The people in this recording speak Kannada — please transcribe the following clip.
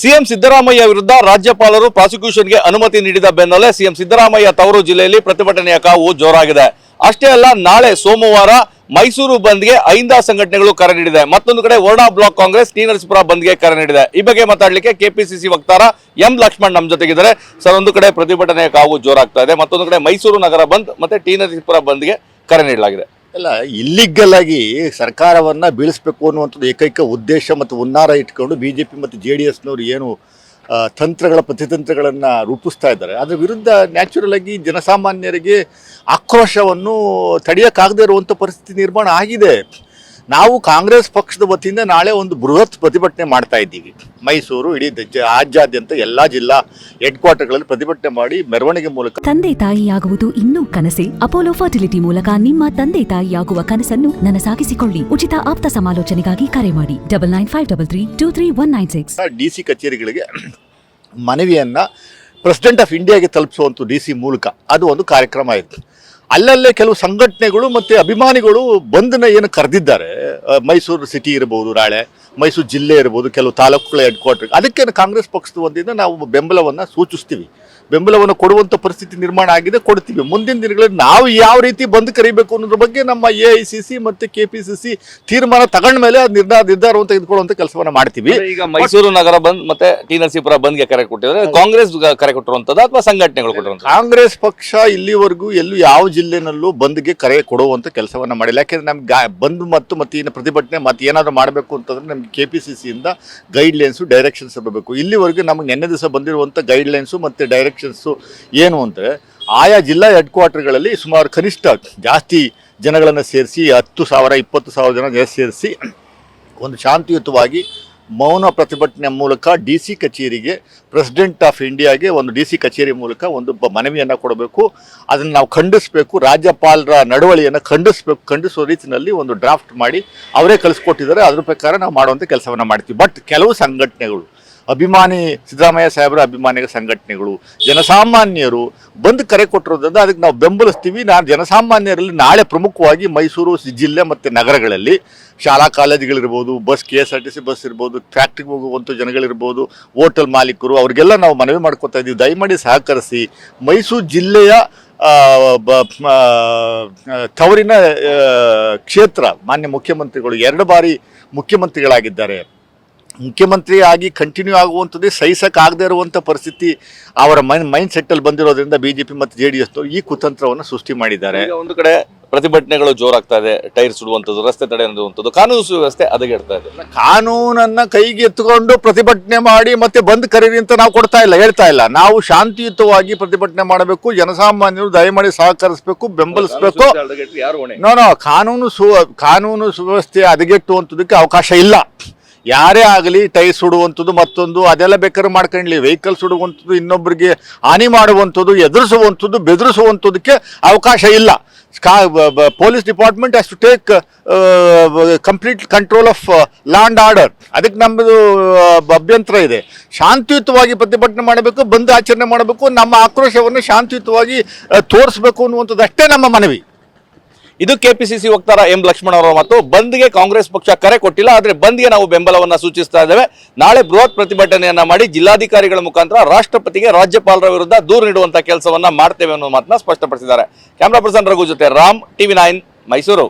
ಸಿಎಂ ಸಿದ್ದರಾಮಯ್ಯ ವಿರುದ್ಧ ರಾಜ್ಯಪಾಲರು ಪ್ರಾಸಿಕ್ಯೂಷನ್ಗೆ ಅನುಮತಿ ನೀಡಿದ ಬೆನ್ನಲ್ಲೇ ಸಿಎಂ ಸಿದ್ದರಾಮಯ್ಯ ತವರು ಜಿಲ್ಲೆಯಲ್ಲಿ ಪ್ರತಿಭಟನೆಯ ಕಾವು ಜೋರಾಗಿದೆ. ಅಷ್ಟೇ ಅಲ್ಲ, ನಾಳೆ ಸೋಮವಾರ ಮೈಸೂರು ಬಂದ್ಗೆ ಐಂದಾ ಸಂಘಟನೆಗಳು ಕರೆ ನೀಡಿದೆ. ಮತ್ತೊಂದು ಕಡೆ ವರ್ಣಾ ಬ್ಲಾಕ್ ಕಾಂಗ್ರೆಸ್, ಟಿ ನರಸೀಪುರ ಬಂದ್ಗೆ ಕರೆ ನೀಡಿದೆ. ಈ ಬಗ್ಗೆ ಮಾತಾಡಲಿಕ್ಕೆ ಕೆಪಿಸಿಸಿ ವಕ್ತಾರ ಎಂ ಲಕ್ಷ್ಮಣ್ ನಮ್ಮ ಜೊತೆಗಿದ್ದಾರೆ. ಸರ್, ಒಂದು ಕಡೆ ಪ್ರತಿಭಟನೆಯ ಕಾವು ಜೋರಾಗ್ತಾ ಇದೆ. ಮತ್ತೊಂದು ಕಡೆ ಮೈಸೂರು ನಗರ ಬಂದ್ ಮತ್ತೆ ಟಿ ನರಸೀಪುರ ಬಂದ್ಗೆ ಕರೆ ನೀಡಲಾಗಿದೆ. ಅಲ್ಲ ಇಲ್ಲಿಗಲ್ ಆಗಿ ಸರ್ಕಾರವನ್ನ ಬೀಳಿಸ್ಬೇಕು ಅನ್ನುವಂಥದ್ದು ಏಕೈಕ ಉದ್ದೇಶ ಮತ್ತು ಹುನ್ನಾರ ಇಟ್ಕೊಂಡು ಬಿ ಜೆ ಪಿ ಮತ್ತು ಜೆ ಡಿ ಎಸ್ನವರು ಏನು ತಂತ್ರಗಳ ಪ್ರತಿತಂತ್ರಗಳನ್ನು ರೂಪಿಸ್ತಾ ಇದ್ದಾರೆ. ಅದರ ವಿರುದ್ಧ ನ್ಯಾಚುರಲ್ ಆಗಿ ಜನಸಾಮಾನ್ಯರಿಗೆ ಆಕ್ರೋಶವನ್ನು ತಡೆಯೋಕ್ಕಾಗದೇ ಇರುವಂಥ ಪರಿಸ್ಥಿತಿ ನಿರ್ಮಾಣ ಆಗಿದೆ. ನಾವು ಕಾಂಗ್ರೆಸ್ ಪಕ್ಷದ ವತಿಯಿಂದ ನಾಳೆ ಒಂದು ಬೃಹತ್ ಪ್ರತಿಭಟನೆ ಮಾಡ್ತಾ ಇದ್ದೀವಿ. ಮೈಸೂರು ಇಡೀ ರಾಜ್ಯಾದ್ಯಂತ ಎಲ್ಲಾ ಜಿಲ್ಲಾ ಹೆಡ್ ಕ್ವಾರ್ಟರ್ಗಳಲ್ಲಿ ಪ್ರತಿಭಟನೆ ಮಾಡಿ ಮೆರವಣಿಗೆ ಮೂಲಕ ತಂದೆ ತಾಯಿಯಾಗುವುದು ಇನ್ನೂ ಕನಸೆ. ಅಪೋಲೋ ಫರ್ಟಿಲಿಟಿ ಮೂಲಕ ನಿಮ್ಮ ತಂದೆ ತಾಯಿಯಾಗುವ ಕನಸನ್ನು ನನಸಾಗಿಸಿಕೊಳ್ಳಿ. ಉಚಿತ ಆಪ್ತ ಸಮಾಲೋಚನೆಗಾಗಿ ಕರೆ ಮಾಡಿ. Double nine five double three two three one nine six. D C ಕಚೇರಿಗಳಿಗೆ ಮನವಿಯನ್ನ ಪ್ರೆಸಿಡೆಂಟ್ ಆಫ್ ಇಂಡಿಯಾಗೆ ತಲುಪಿಸುವಂತ ಡಿ ಸಿ ಮೂಲಕ. ಅದು ಒಂದು ಕಾರ್ಯಕ್ರಮ ಆಯಿತು ಅಲ್ಲಲ್ಲೇ ಕೆಲವು ಸಂಘಟನೆಗಳು ಮತ್ತು ಅಭಿಮಾನಿಗಳು ಬಂದನ್ನ ಏನು ಕರೆದಿದ್ದಾರೆ. ಮೈಸೂರು ಸಿಟಿ ಇರ್ಬೋದು ನಾಳೆ ಮೈಸೂರು ಜಿಲ್ಲೆ ಇರ್ಬೋದು ಕೆಲವು ತಾಲೂಕುಗಳ ಹೆಡ್ ಕ್ವಾರ್ಟರ್ ಅದಕ್ಕೆ ಕಾಂಗ್ರೆಸ್ ಪಕ್ಷದ ಒಂದಿಂದ ನಾವು ಬೆಂಬಲವನ್ನು ಸೂಚಿಸ್ತೀವಿ. ಬೆಂಬಲವನ್ನು ಕೊಡುವಂಥ ಪರಿಸ್ಥಿತಿ ನಿರ್ಮಾಣ ಆಗಿದೆ ಕೊಡ್ತೀವಿ. ಮುಂದಿನ ದಿನಗಳಲ್ಲಿ ನಾವು ಯಾವ ರೀತಿ ಬಂದ್ ಕರಿಬೇಕು ಅನ್ನೋದ್ರ ಬಗ್ಗೆ ನಮ್ಮ ಎ ಐ ಸಿ ಸಿ ಮತ್ತು ಕೆ ಪಿ ಸಿ ಸಿ ತೀರ್ಮಾನ ತಗೊಂಡ ಮೇಲೆ ಅದು ನಿರ್ಧಾರ ನಿರ್ಧಾರವನ್ನು ತೆಗೆದುಕೊಳ್ಳುವಂಥ ಕೆಲಸವನ್ನು ಮಾಡ್ತೀವಿ. ಈಗ ಮೈಸೂರು ನಗರ ಬಂದ್ ಮತ್ತೆ ಟಿ ನರಸೀಪುರ ಬಂದ್ಗೆ ಕರೆ ಕೊಟ್ಟಿದ್ರೆ ಕಾಂಗ್ರೆಸ್ ಕರೆ ಕೊಟ್ಟಿರುವಂತದ್ದು ಅಥವಾ ಸಂಘಟನೆಗಳು ಕೊಟ್ಟಿರುವಂತದ್ದು? ಕಾಂಗ್ರೆಸ್ ಪಕ್ಷ ಇಲ್ಲಿವರೆಗೂ ಎಲ್ಲೂ ಯಾವ ಜಿಲ್ಲೆನಲ್ಲೂ ಬಂದ್ಗೆ ಕರೆ ಕೊಡುವಂತ ಕೆಲಸವನ್ನ ಮಾಡಿಲ್ಲ. ಯಾಕೆಂದ್ರೆ ನಮ್ಗೆ ಗಾ- ಬಂದ್ ಮತ್ತು ಮತ್ತೆ ಏನು ಪ್ರತಿಭಟನೆ ಮತ್ತೆ ಏನಾದರೂ ಮಾಡಬೇಕು ಅಂತಂದ್ರೆ ನಮ್ಗೆ ಕೆ ಪಿ ಸಿ ಸಿಯಿಂದ ಗೈಡ್ಲೈನ್ಸು ಡೈರೆಕ್ಷನ್ಸ್ ಬರಬೇಕು. ಇಲ್ಲಿವರೆಗೂ ನಮಗೆ ನಿನ್ನೆ ದಿವಸ ಬಂದಿರುವಂಥ ಗೈಡ್ಲೈನ್ಸು ಮತ್ತು ಡೈರೆಕ್ಷನ್ಸು ಏನು ಅಂದರೆ ಆಯಾ ಜಿಲ್ಲಾ ಹೆಡ್ ಕ್ವಾರ್ಟರ್ಗಳಲ್ಲಿ ಸುಮಾರು ಕನಿಷ್ಠ ಜಾಸ್ತಿ ಜನಗಳನ್ನು ಸೇರಿಸಿ ಹತ್ತು ಸಾವಿರ, ಇಪ್ಪತ್ತು ಸಾವಿರ ಜನ ಸೇರಿಸಿ ಒಂದು ಶಾಂತಿಯುತವಾಗಿ ಮೌನ ಪ್ರತಿಭಟನೆ ಮೂಲಕ ಡಿ ಸಿ ಕಚೇರಿಗೆ, ಪ್ರೆಸಿಡೆಂಟ್ ಆಫ್ ಇಂಡಿಯಾಗೆ ಒಂದು ಡಿ ಸಿ ಕಚೇರಿ ಮೂಲಕ ಒಂದು ಮನವಿಯನ್ನು ಕೊಡಬೇಕು. ಅದನ್ನು ನಾವು ಖಂಡಿಸಬೇಕು, ರಾಜ್ಯಪಾಲರ ನಡವಳಿಯನ್ನು ಖಂಡಿಸಬೇಕು, ಖಂಡಿಸೋ ರೀತಿಯಲ್ಲಿ ಒಂದು ಡ್ರಾಫ್ಟ್ ಮಾಡಿ ಅವರೇ ಕಲಿಸ್ಕೊಟ್ಟಿದ್ದಾರೆ ಅದ್ರ ಪ್ರಕಾರ ನಾವು ಮಾಡುವಂಥ ಕೆಲಸವನ್ನು ಮಾಡ್ತೀವಿ. ಬಟ್ ಕೆಲವು ಸಂಘಟನೆಗಳು ಅಭಿಮಾನಿ ಸಿದ್ದರಾಮಯ್ಯ ಸಾಹೇಬರ ಅಭಿಮಾನಿಗಳ ಸಂಘಟನೆಗಳು, ಜನಸಾಮಾನ್ಯರು ಬಂದು ಕರೆ ಕೊಟ್ಟಿರೋದ್ರಿಂದ ಅದಕ್ಕೆ ನಾವು ಬೆಂಬಲಿಸ್ತೀವಿ. ನಾನು ಜನಸಾಮಾನ್ಯರಲ್ಲಿ ನಾಳೆ ಪ್ರಮುಖವಾಗಿ ಮೈಸೂರು ಜಿಲ್ಲೆ ಮತ್ತು ನಗರಗಳಲ್ಲಿ ಶಾಲಾ ಕಾಲೇಜುಗಳಿರ್ಬೋದು, bus K S R T C bus ಇರ್ಬೋದು, ಫ್ಯಾಕ್ಟ್ರಿಗೆ ಹೋಗುವಂಥ ಜನಗಳಿರ್ಬೋದು, ಹೋಟೆಲ್ ಮಾಲೀಕರು, ಅವ್ರಿಗೆಲ್ಲ ನಾವು ಮನವಿ ಮಾಡ್ಕೊತಾ ಇದ್ದೀವಿ. ದಯಮಾಡಿ ಸಹಕರಿಸಿ ಮೈಸೂರು ಜಿಲ್ಲೆಯ ತವರಿನ ಕ್ಷೇತ್ರ, ಮಾನ್ಯ ಮುಖ್ಯಮಂತ್ರಿಗಳು ಎರಡು ಬಾರಿ ಮುಖ್ಯಮಂತ್ರಿಗಳಾಗಿದ್ದಾರೆ. ಮುಖ್ಯಮಂತ್ರಿ ಆಗಿ ಕಂಟಿನ್ಯೂ ಆಗುವಂಥದ್ದೇ ಸಹಿಸೋಕ್ಕಾಗದೇ ಇರುವಂಥ ಪರಿಸ್ಥಿತಿ ಅವರ ಮೈಂಡ್ ಮೈಂಡ್ ಸೆಟ್ಟಲ್ಲಿ ಬಂದಿರೋದ್ರಿಂದ ಬಿ ಜೆ ಪಿ ಮತ್ತು ಜೆ ಡಿ ಎಸ್ ಈ ಕುತಂತ್ರವನ್ನು ಸೃಷ್ಟಿ ಮಾಡಿದ್ದಾರೆ. ಒಂದು ಕಡೆ ಪ್ರತಿಭಟನೆಗಳು ಜೋರಾಗ್ತಾ ಇದೆ ಟೈರ್ ಸುಡುವಂಥದ್ದು ರಸ್ತೆ ತಡೆ ಅನ್ನುವಂಥದ್ದು ಕಾನೂನು ಸುವ್ಯವಸ್ಥೆ ಹದಗೆಡ್ತಾ ಇದೆ. ಕಾನೂನನ್ನು ಕೈಗೆ ಎತ್ತುಕೊಂಡು ಪ್ರತಿಭಟನೆ ಮಾಡಿ ಮತ್ತೆ ಬಂದ್ ಕರೀರಿ ಅಂತ ನಾವು ಕೊಡ್ತಾ ಇಲ್ಲ ಹೇಳ್ತಾ ಇಲ್ಲ. ನಾವು ಶಾಂತಿಯುತವಾಗಿ ಪ್ರತಿಭಟನೆ ಮಾಡಬೇಕು ಜನಸಾಮಾನ್ಯರು ದಯಮಾಡಿ ಸಹಕರಿಸಬೇಕು ಬೆಂಬಲಿಸಬೇಕು. ನೋ ನೋ ಕಾನೂನು ಸು ಕಾನೂನು ಸುವ್ಯವಸ್ಥೆ ಹದಗೆಟ್ಟುವಂಥದ್ದಕ್ಕೆ ಅವಕಾಶ ಇಲ್ಲ. ಯಾರೇ ಆಗಲಿ ಟೈ ಸುಡುವಂಥದ್ದು ಮತ್ತೊಂದು, ಅದೆಲ್ಲ ಬೇಕಾದ್ರೆ ಮಾಡ್ಕೊಳ್ಳಿ ವೆಹಿಕಲ್ ಸುಡುವಂಥದ್ದು ಇನ್ನೊಬ್ಬರಿಗೆ ಹಾನಿ ಮಾಡುವಂಥದ್ದು, ಎದುರಿಸುವಂಥದ್ದು, ಬೆದರಿಸುವಂಥದ್ದಕ್ಕೆ ಅವಕಾಶ ಇಲ್ಲ. Police department has to take complete control of law and order ಅದಕ್ಕೆ ನಮ್ಮದು ಅಭ್ಯಂತರ ಇದೆ. ಶಾಂತಿಯುತವಾಗಿ ಪ್ರತಿಭಟನೆ ಮಾಡಬೇಕು, ಬಂದು ಆಚರಣೆ ಮಾಡಬೇಕು, ನಮ್ಮ ಆಕ್ರೋಶವನ್ನು ಶಾಂತಿಯುತವಾಗಿ ತೋರಿಸ್ಬೇಕು ಅನ್ನುವಂಥದ್ದು ಅಷ್ಟೇ ನಮ್ಮ ಮನವಿ. ಇದು ಕೆಪಿಸಿಸಿ ವಕ್ತಾರ ಎಂ ಲಕ್ಷ್ಮಣ್ ಅವರ ಮತ್ತು ಬಂದ್ಗೆ ಕಾಂಗ್ರೆಸ್ ಪಕ್ಷ ಕರೆ ಕೊಟ್ಟಿಲ್ಲ, ಆದರೆ ಬಂದ್ಗೆ ನಾವು ಬೆಂಬಲವನ್ನ ಸೂಚಿಸ್ತಾ ಇದ್ದೇವೆ. ನಾಳೆ ಬೃಹತ್ ಪ್ರತಿಭಟನೆಯನ್ನ ಮಾಡಿ ಜಿಲ್ಲಾಧಿಕಾರಿಗಳ ಮುಖಾಂತರ ರಾಷ್ಟ್ರಪತಿಗೆ ರಾಜ್ಯಪಾಲರ ವಿರುದ್ಧ ದೂರು ನೀಡುವಂತ ಕೆಲಸವನ್ನ ಮಾಡ್ತೇವೆ ಅನ್ನೋ ಮಾತನ್ನ ಸ್ಪಷ್ಟಪಡಿಸಿದ್ದಾರೆ. ಕ್ಯಾಮ್ರಾ ಪರ್ಸನ್ ರಘು ಜೊತೆ ರಾಮ್, ಟಿವಿ ನೈನ್, ಮೈಸೂರು.